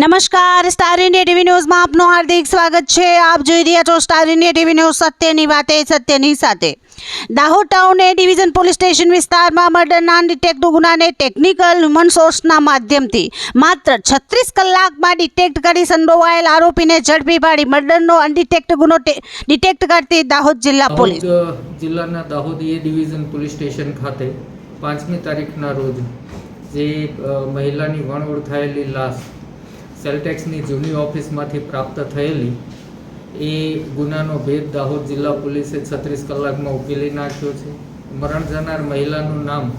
નમસ્કાર star India TV ન્યૂઝમાં આપનું હાર્દિક સ્વાગત છે. આપ જોઈ રહ્યા છો સ્ટાર ઇન્ડિયા ટીવી ન્યૂઝ સત્યની વાતે સત્યની સાથે. Dahod town A division police station વિસ્તારમાં મર્ડરના ડિટેક્ટ ગુનાને ટેકનિકલ હ્યુમન સોર્સના માધ્યમથી માત્ર છત્રીસ કલાકમાં ડિટેક્ટ કરી સંડોવાયેલ આરોપીને ઝડપી પાડી મર્ડરનો અનડિટેક્ટ ગુનો ડિટેક્ટ કરતી દાહોદ જિલ્લા પોલીસ. જિલ્લાના Dahod A division police station ખાતે પાંચમી તારીખના રોજ જે મહિલાની વણ ઓળખાયેલી લાશ સેલટેક્સની જૂની ઓફિસમાંથી પ્રાપ્ત થયેલી એ ગુનાનો ભેદ દાહોદ જિલ્લા પોલીસે છત્રીસ કલાકમાં ઉકેલી નાખ્યો છે. મરણ જનાર મહિલાનું નામ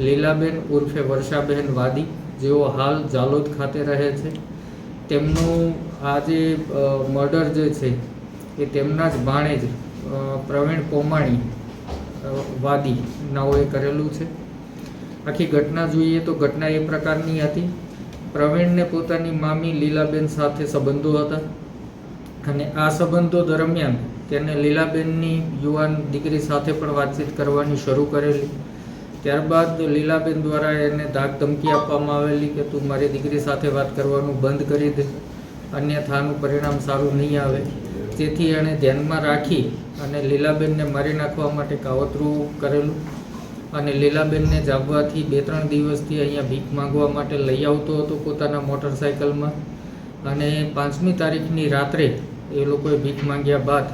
લીલાબેન ઉર્ફે વર્ષાબેન વાદી જેઓ હાલ જાલોદ ખાતે રહે છે. તેમનું આ જે મર્ડર જે છે એ તેમના જ ભાણેજ પ્રવીણ કોમાણી અ, વાદી નાઓએ કરેલું છે. આખી ઘટના જોઈએ તો ઘટના એ પ્રકારની હતી પ્રવીણને પોતાની મામી લીલાબેન સાથે સંબંધો હતા અને આ સંબંધો દરમિયાન તેને લીલાબેનની યુવાન દીકરી સાથે પણ વાતચીત કરવાની શરૂ કરેલી. ત્યારબાદ લીલાબેન દ્વારા એને ધાક ધમકી આપવામાં આવેલી કે તું મારી દીકરી સાથે વાત કરવાનું બંધ કરી દે, અન્યથાનું પરિણામ સારું નહીં આવે જેથી એણે ધ્યાનમાં રાખી અને લીલાબેનને મારી નાખવા માટે કાવતરું કરેલું. અને લીલાબેનને જાગવાથી બે ત્રણ દિવસથી અહીંયા ભીખ માંગવા માટે લઈ આવતો હતો પોતાના મોટરસાયકલમાં અને પાંચમી તારીખની રાત્રે એ લોકોએ ભીખ માંગ્યા બાદ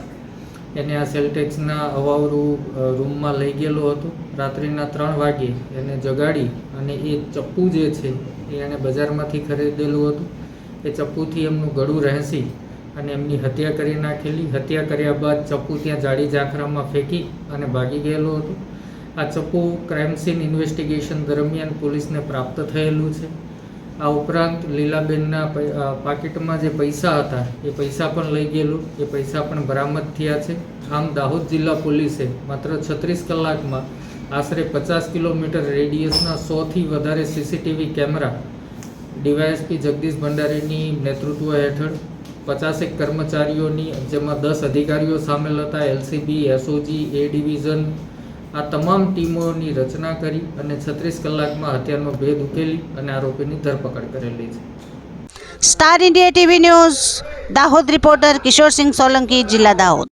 એને આ સેલટેક્સના અવાવરું રૂમમાં લઈ ગયેલો હતો. રાત્રિના ત્રણ વાગે એને જગાડી અને એ ચપ્પુ જે છે એ એણે બજારમાંથી ખરીદેલું હતું. એ ચપ્પુથી એમનું ગળું રહેસી અને એમની હત્યા કરી નાખેલી. હત્યા કર્યા બાદ ચપ્પુ ત્યાં જાડી ઝાંખરામાં ફેંકી અને ભાગી ગયેલો હતો. આ ચપ્પુ ક્રાઇમ સીન ઇન્વેસ્ટિગેશન દરમિયાન પોલીસને પ્રાપ્ત થયેલું છે. આ ઉપરાંત લીલાબેનના પાકીટમાં જે પૈસા હતા, એ પૈસા પણ લઈ ગયેલું. એ પૈસા પણ બરામદ થયા છે. આમ દાહોદ જિલ્લા પોલીસે માત્ર છત્રીસ કલાકમાં આશરે પચાસ કિલોમીટર રેડિયસના સોથી વધારે સીસીટીવી કેમેરા ડીવાયએસપી જગદીશ ભંડારીની નેતૃત્વ હેઠળ પચાસેક કર્મચારીઓની, જેમાં દસ અધિકારીઓ સામેલ હતા, એલસીબી, એસઓજી, એ ડિવિઝન આ તમામ ટીમોની રચના કરી અને છત્રીસ કલાકમાં હત્યાનો ભેદ ઉકેલી અને આરોપીની ધરપકડ કરેલી છે. Star India TV news, Dahod reporter Kishorsinh Solanki, જિલ્લા દાહોદ.